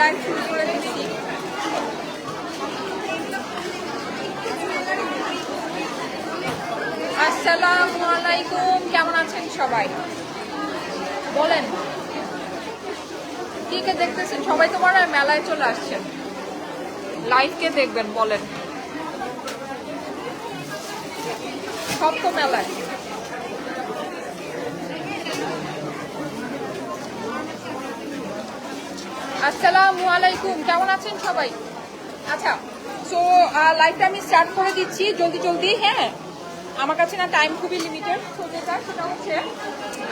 Live শুরু করে দিচ্ছি। আসসালামু আলাইকুম, কেমন আছেন সবাই? বলেন। কি কে দেখতেছেন? সবাই তোমার মেলায় চলে আসছেন। লাইভ কে দেখবেন, বলেন। সব তো মেলায়। আসসালামু আলাইকুম, কেমন আছেন সবাই? আচ্ছা সো লাইভটা আমি স্টার্ট করে দিচ্ছি, জলদি জলদি হ্যাঁ? আমার কাছে না টাইম খুবই লিমিটেড তো যেটা, সেটা হচ্ছে,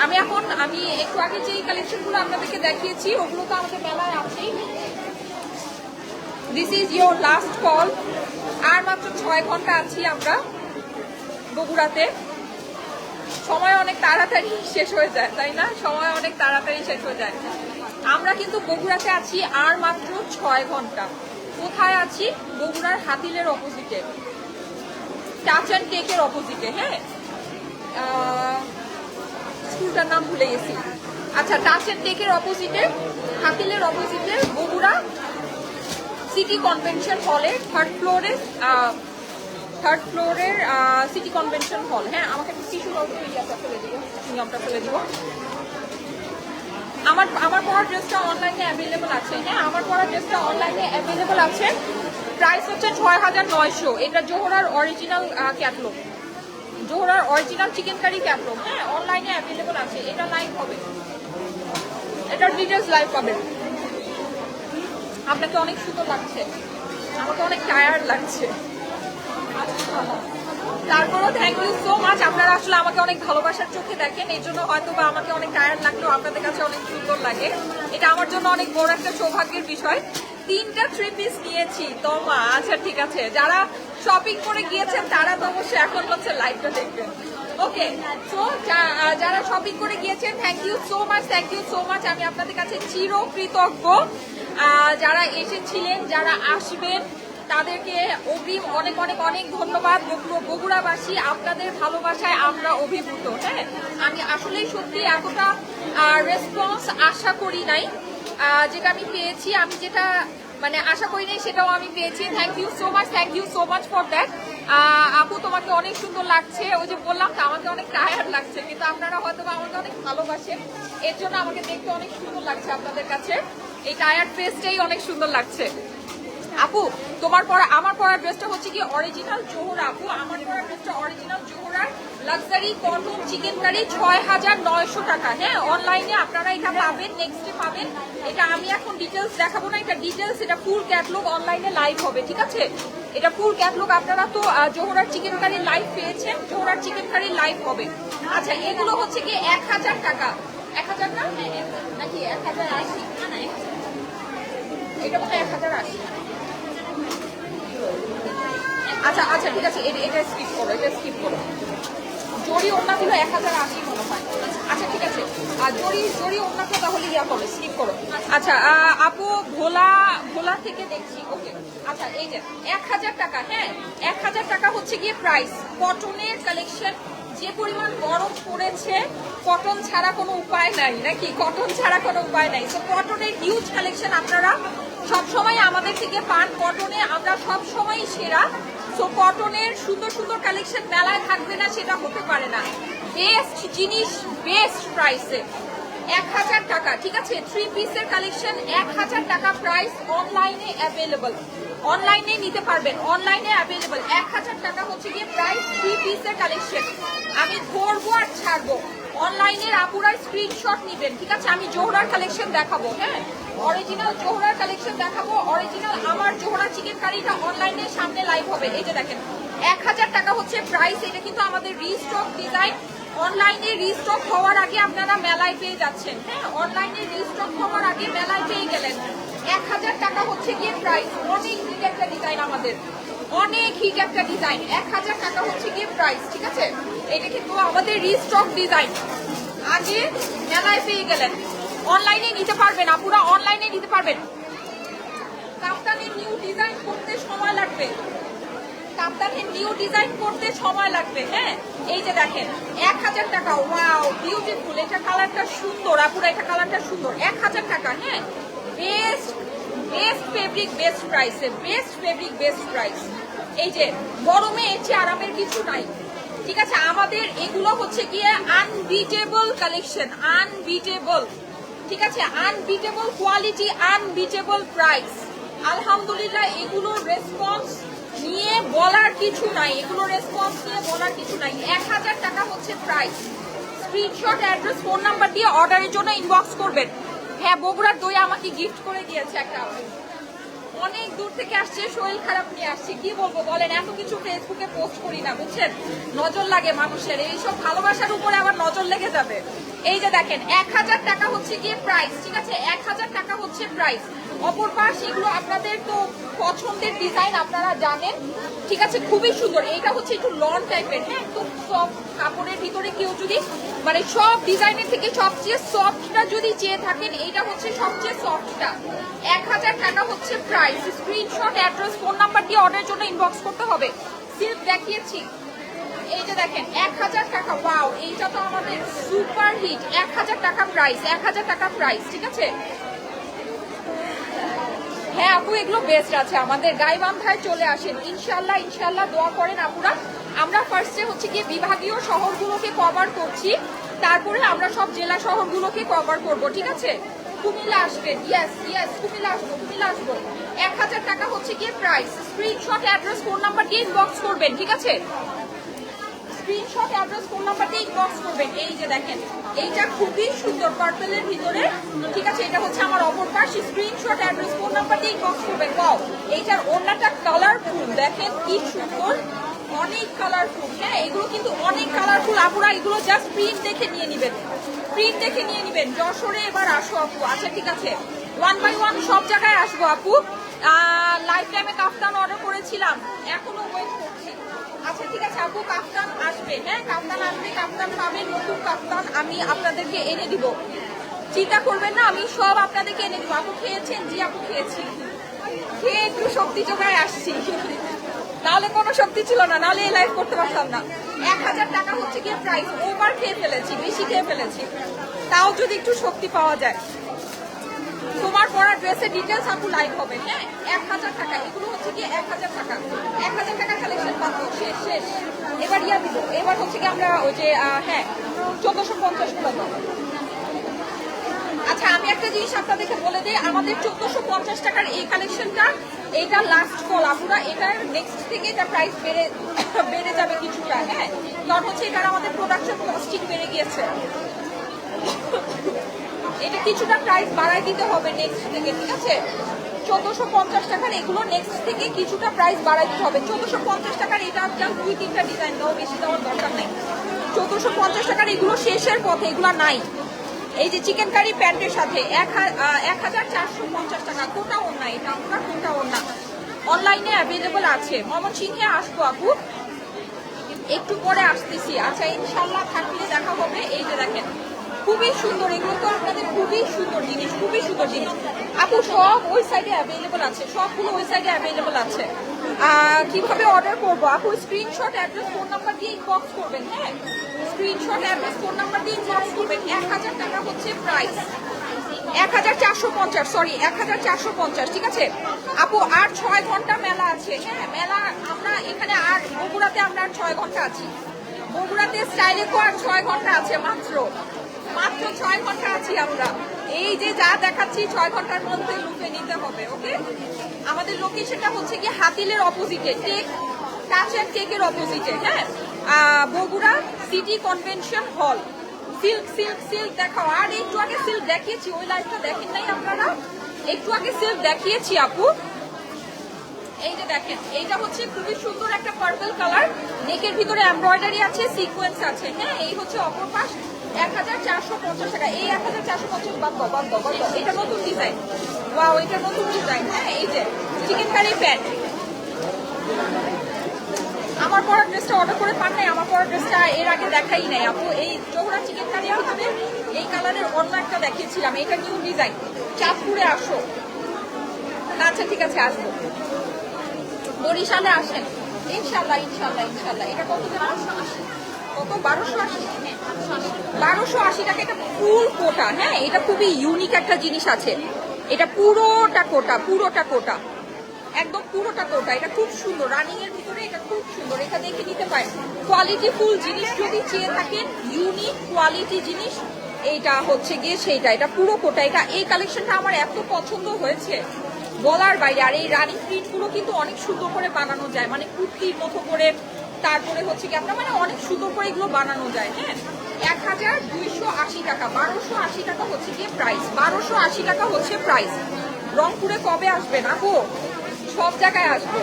আমি এখন, আমি একটু আগে যে কালেকশনগুলো আপনাদেরকে দেখিয়েছি, ওগুলো তো আমাদের মেলায় আছেই। This is your last call আর মাত্র ছয় ঘণ্টা আছি আমরা বগুড়াতে। সময় অনেক তাড়াতাড়ি শেষ হয়ে যায়, তাই না? সময় অনেক তাড়াতাড়ি শেষ হয়ে যায়। আমরা কিন্তু বগুড়াতে আছি আর মাত্র ছয় ঘণ্টা। কোথায় আছি? বগুড়ার হাতিলের অপোজিটে টাচ অ্যান্ড টেকের অপোজিটে হ্যাঁ? স্কুলটার নাম ভুলে গেছি। আচ্ছা টাচ অ্যান্ড টেকের অপোজিটে হাতিলের অপোজিটে বগুড়া সিটি কনভেনশন হলে থার্ড ফ্লোরে থার্ড ফ্লোরের সিটি কনভেনশন হল হ্যাঁ আমাকে টিস্যু নিয়মটা ফেলে দিব। আমার আমার পড়ার ড্রেসটা অনলাইনে অ্যাভেলেবল আছে। হ্যাঁ আমার পড়ার ড্রেসটা অনলাইনে অ্যাভেলেবল আছে। প্রাইস হচ্ছে ছয় হাজার নয়শো। এটা জোহরার অরিজিনাল ক্যাটলগ জোহরার অরিজিনাল চিকেন কারি ক্যাটলগ হ্যাঁ অনলাইনে অ্যাভেলেবল আছে। এটা লাইভ হবে। এটার ডিটেলস লাইভ পাবেন। আপনাকে অনেক সুন্দর লাগছে। আমাকে অনেক টায়ার্ড লাগছে। তারপরও থ্যাংক ইউ সো মাচ আপনারা আসলে আমাকে অনেক ভালোবাসার চোখে দেখেন এই জন্য হয়তো বা আমাকে অনেক টায়ার্ড লাগলেও আপনাদের কাছে অনেক সুন্দর লাগে। এটা আমার জন্য অনেক বড় একটা সৌভাগ্যের বিষয়। তিনটা থ্রি পিস নিয়েছি। তোমা আচ্ছা ঠিক আছে। যারা শপিং করে গিয়েছেন তারা তো অবশ্যই এখন হচ্ছে লাইভটা দেখবেন। ওকে সো যারা শপিং করে গিয়েছেন thank you so much thank you so much আমি আপনাদের কাছে চিরকৃতজ্ঞ। আহ, যারা এসেছিলেন যারা আসবেন তাদেরকে অগ্রিম অনেক অনেক অনেক ধন্যবাদ। বগুড়া- বগুড়াবাসী, আপনাদের ভালোবাসায় আমরা অভিভূত হ্যাঁ? আমি আসলেই সত্যি এতটা রেসপন্স আশা করি নাই। যেটা আমি পেয়েছি, আমি যেটা মানে আশা করি নাই, সেটাও আমি পেয়েছি। Thank you so much thank you so much for that আপু, তোমাকে অনেক সুন্দর লাগছে। ওই যে বললাম তো আমাকে অনেক টায়ার্ড লাগছে, কিন্তু আপনারা হয়তো আমাকে অনেক ভালোবাসেন। এর জন্য আমাকে দেখতে অনেক সুন্দর লাগছে আপনাদের কাছে। এই টায়ার্ড ফেসটাই অনেক সুন্দর লাগছে। আপু তোমার পরা আমার পরা ড্রেসটা হচ্ছে কি অরিজিনাল জোহরা আপু। আমার পরা ড্রেসটা অরিজিনাল জোহরার লাক্সারি কটন চিকেন কারি ছয় হাজার নয়শো টাকা। হ্যাঁ অনলাইনে আপনারা এটা পাবেন নেক্সটে পাবেন। এটা আমি এখন ডিটেলস দেখাবো না এটা ডিটেলস এটা ফুল ক্যাটলগ অনলাইনে লাইভ হবে ঠিক আছে? এটা ফুল ক্যাটলগ আপনারা তো জোহরার চিকেন কারি লাইভ পেয়েছেন জোহরার চিকেন কারি লাইভ হবে। আচ্ছা এগুলো হচ্ছে কি এক হাজার টাকা এক হাজার না নাকি এক হাজার আশি। এটা হয় এক হাজার আশি। আচ্ছা আচ্ছা ঠিক আছে, এটা- স্কিপ করো, এটা স্কিপ করো। জরি ওড়নাগুলো এক হাজার আশি মনে হয়। আচ্ছা ঠিক আছে। আর জরি জরি ওড়নাটা তাহলে ইয়া করো স্কিপ করো। আচ্ছা আপু, ভোলা ভোলা থেকে দেখছি ওকে আচ্ছা এই যে, এক হাজার টাকা হ্যাঁ এক হাজার টাকা হচ্ছে গিয়ে প্রাইস কটনের কালেকশন যে পরিমাণ গরম পড়েছে কটন ছাড়া কোনো উপায় নাই, নাকি? কটন ছাড়া কোনো উপায় নাই। তো কটনের হিউজ কালেকশন আপনারা সবসময় আমাদের থেকে পান কটনে, আমরা সব সময় সেরা। সো কটনের সুন্দর সুন্দর কালেকশন মেলায় থাকবে না, সেটা হতে পারে না। বেস্ট জিনিস বেস্ট প্রাইসে এক হাজার টাকা, ঠিক আছে? থ্রি পিসের কালেকশন এক হাজার টাকা প্রাইস অনলাইনে অ্যাভেলেবল অনলাইনে নিতে পারবেন অনলাইনে অ্যাভেলেবল এক হাজার টাকা হচ্ছে গিয়ে প্রাইস থ্রি পিসের কালেকশন আমি ধরবো আর ছাড়বো। অনলাইনের আপুরার স্ক্রিনশট নিবেন, ঠিক আছে? আমি জোহরার কালেকশন দেখাবো হ্যাঁ? অরিজিনাল জোহরার কালেকশন দেখাবো অরিজিনাল আমার জোহরা চিকেন কারিটা অনলাইনে সামনে লাইভ হবে। এই যে দেখেন, এক হাজার টাকা হচ্ছে প্রাইস এটা কিন্তু আমাদের রিস্টক ডিজাইন অনলাইনে রিস্টক হওয়ার আগে আপনারা মেলায় পেয়ে যাচ্ছেন হ্যাঁ? অনলাইনে রিস্টক হওয়ার আগে মেলায় পেয়ে গেলেন। এক হাজার টাকা হচ্ছে গিয়ে প্রাইস অনেক হিট একটা ডিজাইন আমাদের। অনেক হিট একটা ডিজাইন এক হাজার টাকা হচ্ছে গিয়ে প্রাইস ঠিক আছে? এটা কিন্তু আমাদের রিস্টক ডিজাইন আগে মেলায় পেয়ে গেলেন। অনলাইনে নিতে পারবেন, আপুরা অনলাইনে নিতে পারবেন। কাপ্তানের নিউ ডিজাইন করতে সময় লাগবে। কাপ্তানের নিউ ডিজাইন করতে সময় লাগবে হ্যাঁ? এই যে দেখেন, এক হাজার টাকা ওয়াও বিউটিফুল এটা কালারটা সুন্দর, আপুরা, এটা কালারটা সুন্দর। এক হাজার টাকা হ্যাঁ? বেস্ট বেস্ট ফেব্রিক বেস্ট প্রাইসে বেস্ট ফেব্রিক বেস্ট প্রাইস এই যে, গরমে চেয়ে আরামের কিছু নাই। ঠিক আছে, আমাদের এগুলো হচ্ছে গিয়ে আনবিটেবল কালেকশন আনবিটেবল ঠিক আছে আনবিটেবল কোয়ালিটি আনবিটেবল প্রাইস আলহামদুলিল্লাহ এগুলোর রেসপন্স নিয়ে বলার কিছু নাই। এগুলো রেসপন্স নিয়ে বলার কিছু নাই। এক হাজার টাকা হচ্ছে price screenshot address phone number দিয়ে অর্ডারের জন্য ইনবক্স করবেন। হ্যাঁ বগুড়ার দই আমাকে গিফট করে দিয়েছে একটা। অনেক দূর থেকে আসছে, শরীর খারাপ নিয়ে আসছে। কি বলব বলেন, এত কিছু ফেসবুকে পোস্ট করি না, বুঝছেন? নজর লাগে মানুষের, এইসব ভালোবাসার উপরে আবার নজর লেগে যাবে। এই যে দেখেন, এক হাজার টাকা হচ্ছে গিয়ে প্রাইস ঠিক আছে? এক হাজার টাকা হচ্ছে প্রাইস অপর পাশ এগুলো আপনাদের তো পছন্দের ডিজাইন আপনারা জানেন। ঠিক আছে, খুবই সুন্দর। এইটা হচ্ছে একটু লন টাইপের হ্যাঁ? একটু সফট কাপড়ের ভিতরে কেউ যদি মানে সব ডিজাইনের থেকে সবচেয়ে সফটটা যদি চেয়ে থাকেন, এইটা হচ্ছে সবচেয়ে সফটটা এক হাজার টাকা হচ্ছে price screenshot address phone number দিয়ে অর্ডারের জন্য ইনবক্স করতে হবে। সিল্ক দেখিয়েছি। এই যে দেখেন, এক হাজার টাকা ওয়াও এইটা তো আমাদের সুপার হিট এক হাজার টাকা প্রাইস এক হাজার টাকা প্রাইস ঠিক আছে? হ্যাঁ আপু, এগুলো বেস্ট আছে আমাদের। গাইবান্ধায় চলে আসেন। ইনশাল্লাহ ইনশাল্লাহ দোয়া করেন আপুরা। আমরা ফার্স্টে হচ্ছে গিয়ে বিভাগীয় শহরগুলোকে কভার করছি। তারপরে আমরা সব জেলা শহরগুলোকে কভার করব, ঠিক আছে? কুমিল্লা আসবেন। ইয়েস ইয়েস কুমিল্লা আসব কুমিল্লা আসব। এক হাজার টাকা হচ্ছে গিয়ে price screenshot address phone number দিয়ে ইনবক্স করবেন, ঠিক আছে? স্ক্রিনশট অ্যাড্রেস ফোন নাম্বার দিয়ে ইনবক্স করবেন। এই যে দেখেন, এইটা খুবই সুন্দর পার্পেলের ভিতরে। ঠিক আছে, এটা হচ্ছে আমার অপর পাশ। স্ক্রিনশট অ্যাড্রেস ফোন নাম্বার দিয়ে ইনবক্স করবেন। ওয়াও এইটার অন্যটা কালারফুল দেখেন কি সুন্দর। অনেক কালারফুল হ্যাঁ? এগুলো কিন্তু অনেক কালারফুল আপুরা এগুলো জাস্ট প্রিন্ট দেখে নিয়ে নেবেন। প্রিন্ট দেখে নিয়ে নেবেন। যশোরে এবার আসো আপু। আচ্ছা ঠিক আছে। ওয়ান বাই ওয়ান সব জায়গায় আসব আপু। লাইফ টাইমে কাফতান অর্ডার করেছিলাম। এখনও ওয়েট করছি। আচ্ছা ঠিক আছে, আপু, কাপ্তান আসবে। হ্যাঁ কাপ্তান আসবে, কাপ্তান পাবেন নতুন কাপ্তান আমি আপনাদেরকে এনে দিব। চিন্তা করবেন না, আমি সব আপনাদেরকে এনে দিব। আপু, খেয়েছেন? জি, আপু, খেয়েছি। খেয়ে একটু শক্তি জোগায় আসছি। নাহলে কোনো শক্তি ছিল না, নাহলে এই লাইভ করতে পারতাম না। এক হাজার টাকা হচ্ছে গিয়ে প্রাইস ওভার খেয়ে ফেলেছি, বেশি খেয়ে ফেলেছি। তাও যদি একটু শক্তি পাওয়া যায়। তোমার পরা ড্রেসের ডিটেলস আপু লাইক হবে হ্যাঁ? এক হাজার টাকা, এগুলো হচ্ছে কি এক হাজার টাকা। এক হাজার টাকা কালেকশন পাবো, শেষ শেষ। এবার ইয়া দিব, এবার হচ্ছে কি আমরা ওই যে হ্যাঁ চোদ্দশো পঞ্চাশগুলো। আচ্ছা আমি একটা জিনিস আপনাদেরকে বলে দিই, আমাদের চোদ্দশো পঞ্চাশ টাকার এই কালেকশনটা এটা লাস্ট কল আপুরা, এটার নেক্সট থেকে এটা প্রাইস বেড়ে বেড়ে যাবে কিছুটা হ্যাঁ? কারণ হচ্ছে এটার আমাদের প্রোডাকশন কস্টিং বেড়ে গিয়েছে। এটা কিছুটা প্রাইস বাড়ায় দিতে হবে নেক্সট থেকে, ঠিক আছে? চোদ্দশো পঞ্চাশ টাকার এগুলো নেক্সট থেকে কিছুটা প্রাইস বাড়াই দিতে হবে। চোদ্দশো পঞ্চাশ টাকার এটা জাস্ট দুই, তিনটা ডিজাইন দাও বেশি দেওয়ার দরকার নেই। চোদ্দশো পঞ্চাশ টাকার এগুলো শেষের পথে, এগুলো নাই। এই যে চিকেন কারি প্যান্টের সাথে, এক হাজার চারশো পঞ্চাশ টাকা। কোনটা অন্য এটা আপনার কোনটা অন্য অনলাইনে অ্যাভেলেবল আছে। ময়মনসিংহে আসব আপু। একটু পরে আসতেছি। আচ্ছা ইনশাল্লাহ থাকলে দেখা হবে। এই যে দেখেন খুবই সুন্দর, এগুলো তো আপনাদের খুবই সুন্দর জিনিস, খুবই সুন্দর জিনিস। আপু, সব ওই সাইডে অ্যাভেলেবল আছে, সবগুলো ওই সাইডে অ্যাভেলেবল আছে। কীভাবে অর্ডার করব? আপু স্ক্রিনশট অ্যাড্রেস ফোন নাম্বার দিয়ে ইনবক্স করবেন হ্যাঁ? স্ক্রিনশট অ্যাড্রেস ফোন নাম্বার দিয়ে ইনবক্স করবেন। এক হাজার টাকা হচ্ছে প্রাইস এক হাজার চারশো পঞ্চাশ সরি এক হাজার চারশো পঞ্চাশ, ঠিক আছে? আপু, আর ছয় ঘণ্টা মেলা আছে হ্যাঁ? মেলা আমরা এখানে আর বগুড়াতে আমরা আর ছয় ঘণ্টা আছি। বগুড়াতে স্টাইলেকো আর ছয় ঘণ্টা আছে মাত্র। মাত্র ছয় ঘণ্টা আছি আমরা। এই যে যা দেখাচ্ছি, ছয় ঘণ্টার মধ্যে লুপে নিতে হবে, ওকে? আমাদের লোকেশনটা হচ্ছে কি হাতিলের অপোজিটে টেক টাচ অ্যান্ড টেকের অপোজিটে হ্যাঁ? Bogura city convention hall silk silk silk দেখাও। আর একটু আগে সিল্ক দেখিয়েছি, ওই লাইফটা দেখেন নাই আপনারা? একটু আগে সিল্ক দেখিয়েছি, আপু। এই যে দেখেন, এইটা হচ্ছে খুবই সুন্দর একটা পার্পল কালার নেকের ভিতরে এমব্রয়ডারি আছে সিকোয়েন্স আছে হ্যাঁ? এই হচ্ছে অপর পাশ এক হাজার চারশো পঞ্চাশ টাকা। এই এক হাজার চারশো পঞ্চাশ বাদ দাও। এটা নতুন ডিজাইন ওয়াও এটা নতুন ডিজাইন হ্যাঁ এই যে চিকেন কারি প্যান্ট আমার পরা ড্রেসটা অর্ডার করে পান নাই আমার পরা ড্রেসটা এর আগে দেখাই নাই। আপু, এই চৌড়া চিকেন কারি ভিতরে এই কালারের অন্য একটা দেখিয়েছিলাম। এটা নিউ ডিজাইন চাঁদপুরে আসো। আচ্ছা ঠিক আছে, আসব। বরিশালে আসেন। ইনশাল্লাহ ইনশাল্লাহ ইনশাল্লাহ। এটা কত দেওয়া বারোশো আশি। এটা ফুল কোটা হ্যাঁ? এটা খুবই ইউনিক একটা জিনিস আছে। এটা পুরোটা কোটা পুরোটা কোটা। একদম পুরোটা কোটা। এটা খুব সুন্দর। ভিতরে এটা খুব সুন্দর। এটা দেখে নিতে কোয়ালিটি ফুল জিনিস যদি চেয়ে থাকেন ইউনিক কোয়ালিটি জিনিস, এইটা হচ্ছে গিয়ে সেইটা। এটা পুরো কোটা। এটা এই কালেকশনটা আমার এত পছন্দ হয়েছে বলার বাইরে। আর এই রানিং প্রিন্টগুলো কিন্তু অনেক সুন্দর করে বানানো যায়। মানে কুর্তির মতো করে তারপরে হচ্ছে কি আপনার মানে অনেক সুন্দর করে এগুলো বানানো যায় হ্যাঁ? এক হাজার দুইশো আশি টাকা, বারোশো আশি টাকা হচ্ছে গিয়ে প্রাইস বারোশো আশি টাকা হচ্ছে প্রাইস রংপুরে কবে আসবে না আপু সব জায়গায় আসব।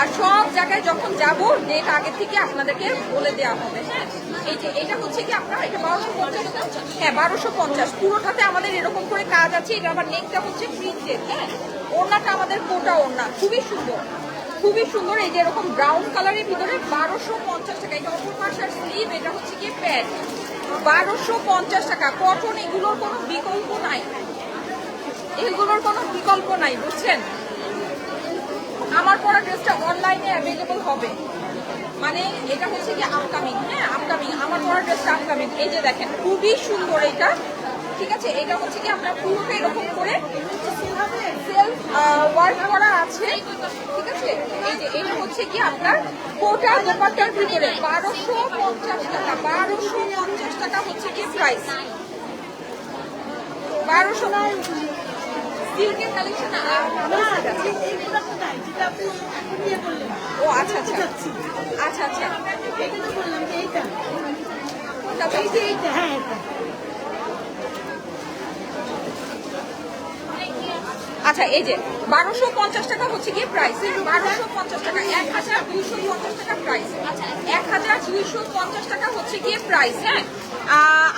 আর সব জায়গায় যখন যাব ডেট আগে থেকে আপনাদেরকে বলে দেওয়া হবে হ্যাঁ? এই যে, এটা হচ্ছে কি আপনার, এটা বারোশো পঞ্চাশ হ্যাঁ বারোশো পঞ্চাশ। পুরোটাতে আমাদের এরকম করে কাজ আছে, এটা আবার নেকটা হচ্ছে প্রিন্টেড হ্যাঁ? ওড়নাটা আমাদের কোটা ওড়না, খুবই সুন্দর। খুবই সুন্দর, এই যে এরকম ব্রাউন কালারের ভিতরে বারোশো পঞ্চাশ টাকা। এটা অপর পাশার স্লিভ এটা হচ্ছে কি প্যান্ট বারোশো পঞ্চাশ টাকা। কটন এগুলোর কোনো বিকল্প নাই। এগুলোর কোনো বিকল্প নাই, বুঝছেন? আমার পরা ড্রেসটা অনলাইনে অ্যাভেলেবল হবে। মানে এটা হচ্ছে কি আপকামিং হ্যাঁ আপকামিং আমার পরা ড্রেসটা আপকামিং এই যে দেখেন, খুবই সুন্দর এটা ঠিক আছে? এটা হচ্ছে কি আপনার পুরোটা এরকম করে সেলফ ওয়ার্ক করা আছে ঠিক আছে? এই যে এটা হচ্ছে কি আপনার কোটা দোপাট্টার ভিতরে। বারোশো পঞ্চাশ টাকা বারোশো পঞ্চাশ টাকা হচ্ছে কি প্রাইস বারোশো সিল্কের কালেকশন ও আচ্ছা আচ্ছা। আচ্ছা আচ্ছা। কোনটা আচ্ছা এই যে বারোশো পঞ্চাশ টাকা হচ্ছে গিয়ে প্রাইস বারোশো পঞ্চাশ টাকা এক হাজার দুইশো পঞ্চাশ টাকা প্রাইস এক হাজার দুইশো পঞ্চাশ টাকা হচ্ছে গিয়ে প্রাইস হ্যাঁ?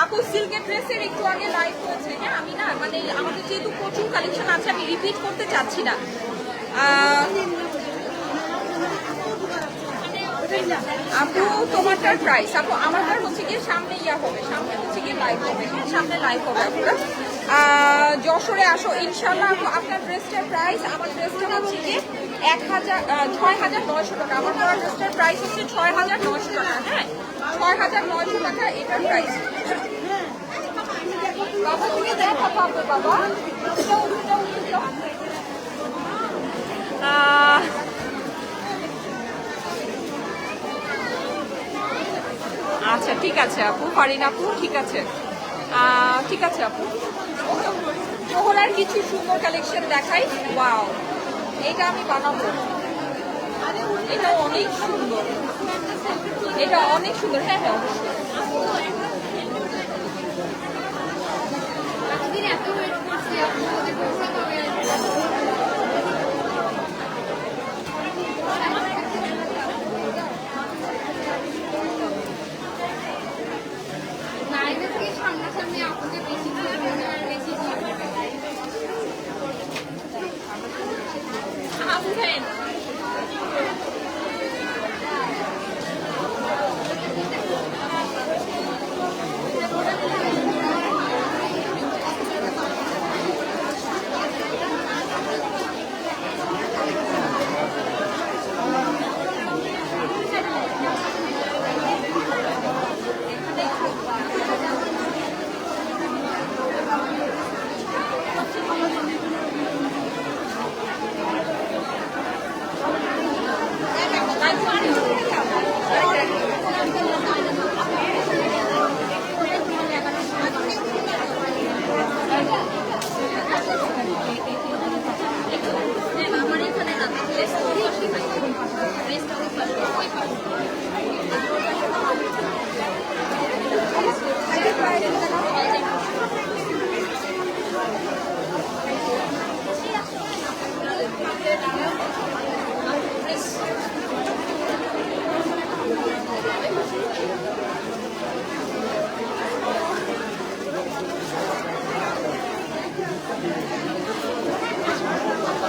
আপু সিল্কের ড্রেসের একটু আগে লাইভ হয়েছে হ্যাঁ? আমি না মানে আমাদের যেহেতু প্রচুর কালেকশন আছে আমি রিপিট করতে চাচ্ছি না। আপু তোমারটার প্রাইস আপু আমারটার হচ্ছে গিয়ে সামনে ইয়া হবে সামনে হচ্ছে গিয়ে লাইভ হবে হ্যাঁ? সামনে লাইভ হবে আহ, যশোরে আসো। ইনশাল্লাহ আপনার ড্রেসটার প্রাইস আমার ড্রেসটা হচ্ছে গিয়ে এক হাজার ছয় হাজার টাকা। আমার পরা ড্রেসটার প্রাইস হচ্ছে ছয় হাজার নয়শো টাকা হ্যাঁ? ছয় হাজার নয়শো টাকা এটার প্রাইস বাবা, তুমি দেখা বাবা। আচ্ছা ঠিক আছে আপু। পারিন আপু, ঠিক আছে। ঠিক আছে আপু। জোহরার কিছু সুন্দর কালেকশন দেখাই। ওয়াও এটা আমি বানাবো। এটা অনেক সুন্দর। এটা অনেক সুন্দর। হ্যাঁ হ্যাঁ অবশ্যই। সামনাসামনি আপনাদের বেশি বেশি আবু খান আমার এখানে না রেস্ট রেস্ট ওই পাশে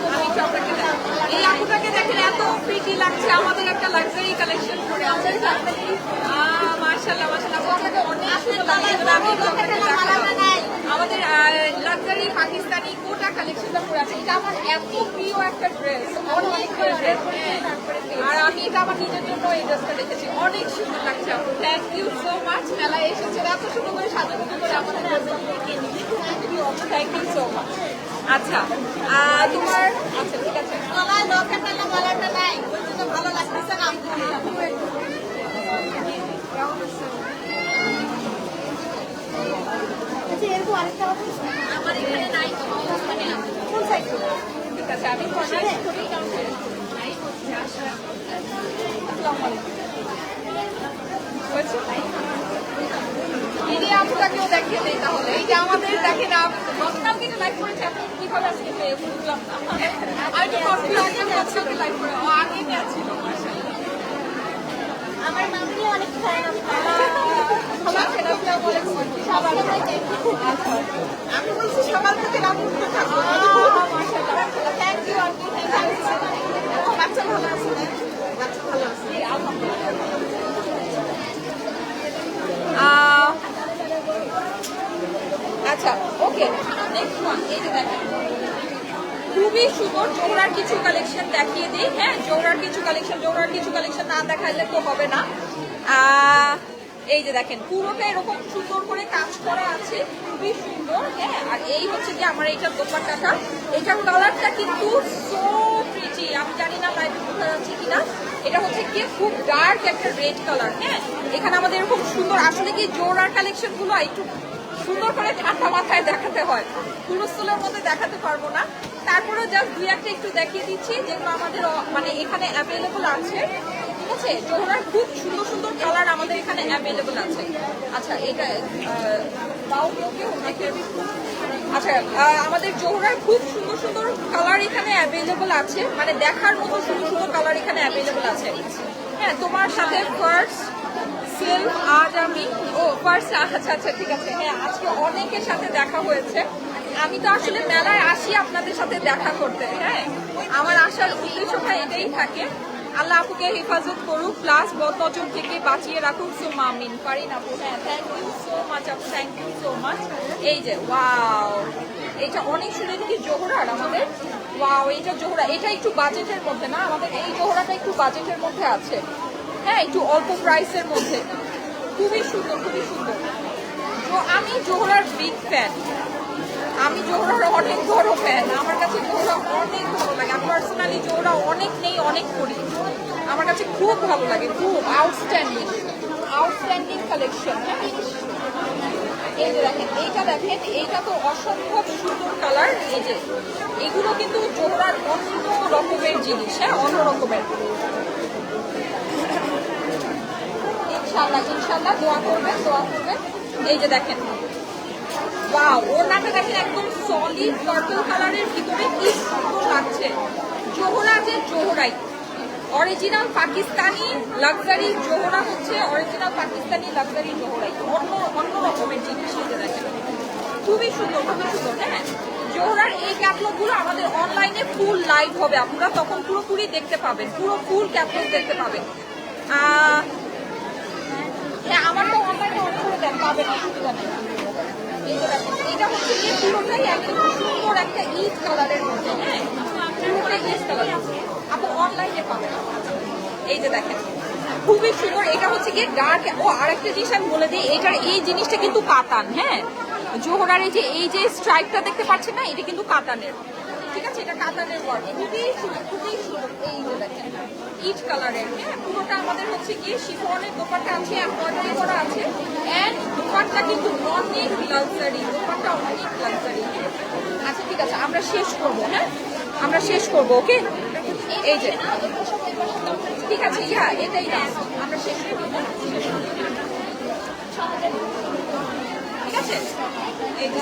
আমি একটু আপনাকে দেখাই। এই আপুটাকে দেখেন এত প্রিটি লাগছে আমাদের একটা লাক্সারি কালেকশন করে আছে মাশাআল্লাহ মাশাআল্লাহ আপু আপনাকে অনেক সুন্দর লাগছে তবে আমি একটু আপনাকে দেখাবো। আমাদের লাক্সারি পাকিস্তানি কোটা কালেকশনটা পরে আছে এটা আমার এত প্রিয় একটা ড্রেস অনেক ড্রেস আর আমি এটা আমার নিজের জন্য এই ড্রেসটা দেখেছি অনেক সুন্দর লাগছে আপু থ্যাংক ইউ সো মাচ মেলায় এসেছেন করে সাজানো করে আমাদের থ্যাংক ইউ সো মাচ আচ্ছা তোমার আচ্ছা ঠিক আছে। গলায় লকেট না গলাটা নাই ওই জন্য ভালো লাগতেছে না। আমার এখানে নাই তো কোন সাইড ঠিক আছে আমি আসসালামু আলাইকুম। এই যে আপুটাকেও দেখিয়ে দেই তাহলে। এই যে আমাদের দেখেন গতকালকে যে লাইভ করেছে আপনি কীভাবে আজকে বুঝলাম না। আমি তো গতকালকে লাইভ করে। আগে ছিল। আমার মামনি অনেক সবার আমি বলছি সকাল থেকে থাকব thank you aunty thank you বাচ্চা ভালো আছে না? বাচ্চা ভালো আছে আহ, আচ্ছা ওকে এই যে খুবই সুন্দর জোড়ার কিছু কালেকশন দেখিয়ে দিই। হ্যাঁ জোড়ার কিছু কালেকশন জোড়ার কিছু কালেকশন না দেখাইলে তো হবে না। এই যে দেখেন, পুরোটা এরকম সুন্দর করে কাজ করা আছে, খুবই সুন্দর। হ্যাঁ আর এই হচ্ছে যে আমার এইটার দোপাট্টাটা। এটার কালারটা কিন্তু সো প্রিটি আমি জানি না লাইভে বোঝা যাচ্ছে কিনা। এটা হচ্ছে কি খুব ডার্ক একটা রেড কালার হ্যাঁ এখানে আমাদের এরকম সুন্দর, আসলে কি জোড়ার কালেকশনগুলো একটু সুন্দর করে ঠান্ডা মাথায় দেখাতে হয়। হুলস্থুলের মধ্যে দেখাতে পারব না। তারপরে জাস্ট দুই একটা একটু দেখিয়ে দিচ্ছি, যেগুলো আমাদের মানে এখানে অ্যাভেলেবল আছে। ঠিক আছে? জোহরার খুব সুন্দর সুন্দর কালার আমাদের এখানে অ্যাভেলেবল আছে। আচ্ছা এটা আচ্ছা আমাদের জোহরার খুব সুন্দর সুন্দর কালার এখানে অ্যাভেলেবল আছে। মানে দেখার মতো সুন্দর সুন্দর কালার এখানে অ্যাভেলেবল আছে। হ্যাঁ তোমার সাথে ফার্স্ট সেলফ, আজ আমি, ও ফার্স্ট আচ্ছা আচ্ছা ঠিক আছে হ্যাঁ আজকে অনেকের সাথে দেখা হয়েছে। আমি তো আসলে মেলায় আসি আপনাদের সাথে দেখা করতে হ্যাঁ? আমার আসার উদ্দেশ্যটা এটাই থাকে। আল্লাহ আপুকে হেফাজত করুক প্লাস বদনজর থেকে বাঁচিয়ে রাখুক। সো মামিন পারিন আপু হ্যাঁ থ্যাংক ইউ সো মাচ আপু থ্যাংক ইউ সো মাচ এই যে ওয়াও এটা অনেক সুন্দর কি জোহরার আমাদের। ওয়াও এটা জোহরা, এটা একটু বাজেটের মধ্যে না, আমাদের এই জোহরাটা একটু বাজেটের মধ্যে আছে। হ্যাঁ একটু অল্প প্রাইসের মধ্যে। খুবই সুন্দর খুবই সুন্দর। তো আমি জোহরার বিগ ফ্যান আমি জোহরার অনেক বড় ফ্যান আমার কাছে জোহরা অনেক ভালো লাগে। আমি পার্সোনালি জোহরা অনেক নেই, অনেক করি। আমার কাছে খুব ভালো লাগে, খুব আউটস্ট্যান্ডিং আউটস্ট্যান্ডিং কালেকশন এই যে দেখেন, এইটা দেখেন, এইটা তো অসম্ভব সুন্দর কালার এই যে, এগুলো কিন্তু জোহরার অন্য রকমের জিনিস হ্যাঁ? অন্য রকমের। ইনশাল্লাহ ইনশাল্লাহ দোয়া করবেন দোয়া করবেন। এই যে দেখেন, ওয়াও, ওড়নাটা দেখেন একদম সলিড পার্পল কালারের ভিতরে কি সুন্দর লাগছে। জোহরা যে জোহরাই অরিজিনাল পাকিস্তানি লাক্সারি জোহরা হচ্ছে অরিজিনাল পাকিস্তানি লাক্সারি জোহরাই। অন্য অন্য রকমের জিনিস যে দেখেন। খুবই সুন্দর খুবই সুন্দর হ্যাঁ? জোহরার এই ক্যাটলগুলো আমাদের অনলাইনে ফুল লাইভ হবে। আপনারা তখন পুরোপুরি দেখতে পাবেন, পুরো ফুল ক্যাটলগ দেখতে পাবেন। আহ, হ্যাঁ আমার তো অনলাইনে অন করে দেন পাবেন অসুবিধা নেই। এটা হচ্ছে একদম সুন্দর একটা ইট কালারের মধ্যে হ্যাঁ? পুরোটাই ইট এই যে দেখেন খুবই সুন্দর। এটা হচ্ছে গিয়ে ডার্ক ও আরেকটা জিনিস আমি বলে দিই এটার এই জিনিসটা কিন্তু কাতান হ্যাঁ? জোহরার এই যে এই যে স্ট্রাইপটা দেখতে পাচ্ছেন না এটা কিন্তু কাতানের। ঠিক আছে, এটা কাতানের ওয়ার্ক খুবই সুন্দর খুবই সুন্দর এই যে দেখেন ইট কালারের হ্যাঁ? পুরোটা আমাদের হচ্ছে গিয়ে শিফনের দোপাট্টা আছে এমব্রয়ডারি করা আছে। এন্ড দোপাট্টা কিন্তু অনেক লাক্সারি দোপাট্টা অনেক লাক্সারি আচ্ছা ঠিক আছে, আমরা শেষ করব হ্যাঁ? আমরা শেষ করব, ওকে? এই যে, ঠিক আছে ইয়া এটাই না আমরা শেষ করব। ঠিক আছে? এই যে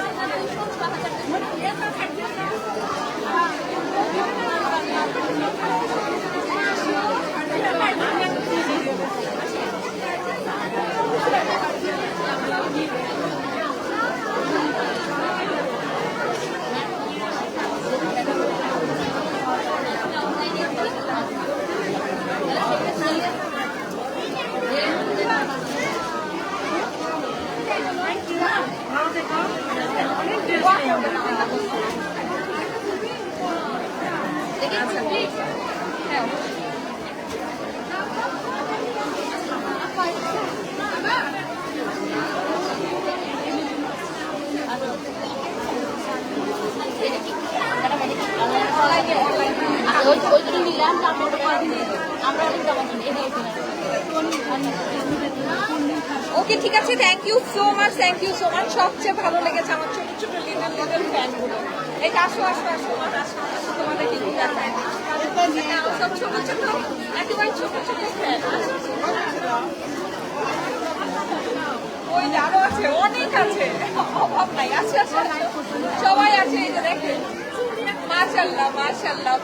thank you. অনেক বড় fan, সব দেখেন। আমি ওই পাশে অনেক fan আমার। ওকে ঠিক আছে thank you so much thank you so much সবচেয়ে ভালো লেগেছে আমার ছোট ছোট লিটল লিটল ফ্যানগুলো এই আসো আসো আসো আসো তোমাদের কি আছে। আছে মাশাল্লাহ মাশাল্লাহ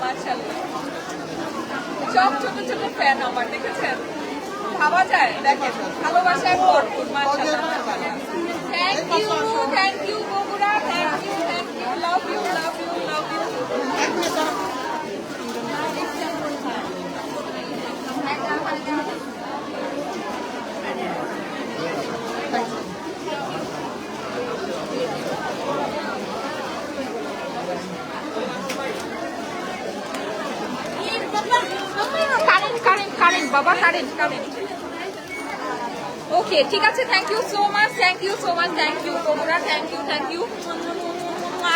সব ছোট ছোট ফ্যান আমার, দেখেছেন? ভাবা যায়? দেখেন ভালোবাসায় ভরপুর কারেন্ট কারেন্ট কারেন্ট বাবা কারেন্ট কারেন্ট। ওকে, ঠিক আছে thank you so much thank you so much thank you Bogura thank you thank you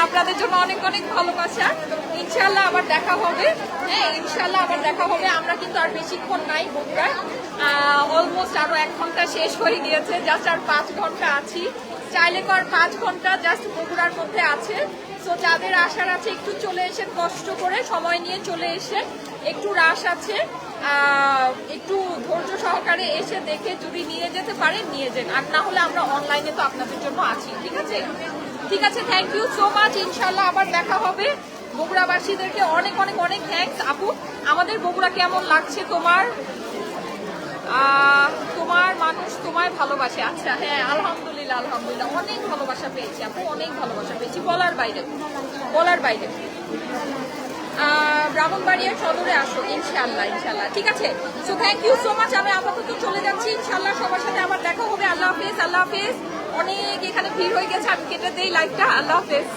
আপনাদের জন্য অনেক অনেক ভালোবাসা। ইনশাল্লাহ আবার দেখা হবে। হ্যাঁ ইনশাল্লাহ আবার দেখা হবে। আমরা কিন্তু আর বেশিক্ষণ নাই বগুড়ায় অলমোস্ট আরও এক ঘণ্টা শেষ হয়ে গিয়েছে। জাস্ট আর পাঁচ ঘণ্টা আছি। চাইলে আর পাঁচ ঘণ্টা জাস্ট বগুড়ার মধ্যে আছে। তো যাদের আসার আছে, একটু চলে এসে কষ্ট করে সময় নিয়ে চলে এসে একটু রাশ আছে একটু ধৈর্য সহকারে এসে দেখে যদি নিয়ে যেতে পারেন, নিয়ে যান। আর না হলে আমরা অনলাইনে তো আপনাদের জন্য আছি, ঠিক আছে? ঠিক আছে থ্যাংক ইউ সো মাচ ইনশাল্লাহ আবার দেখা হবে। বগুড়াবাসীদেরকে অনেক অনেক অনেক থ্যাঙ্কস আপু, আমাদের বগুড়া কেমন লাগছে তোমার? তোমার মানুষ তোমায় ভালোবাসে। আচ্ছা হ্যাঁ আলহামদুলিল্লাহ আলহামদুলিল্লাহ। অনেক ভালোবাসা পেয়েছি আপু, অনেক ভালোবাসা পেয়েছি। বলার বাইরে বলার বাইরে। ব্রাহ্মণবাড়িয়া সদরে আসো ইনশাল্লাহ ইনশাল্লাহ ঠিক আছে? So thank you so much আমি আপাতত চলে যাচ্ছি ইনশাল্লাহ সবার সাথে আবার দেখা হবে। আল্লাহ হাফেজ আল্লাহ হাফেজ। অনেক এখানে ভিড় হয়ে গেছে, আমি কেটে দেই লাইভটা আল্লাহ হাফেজ।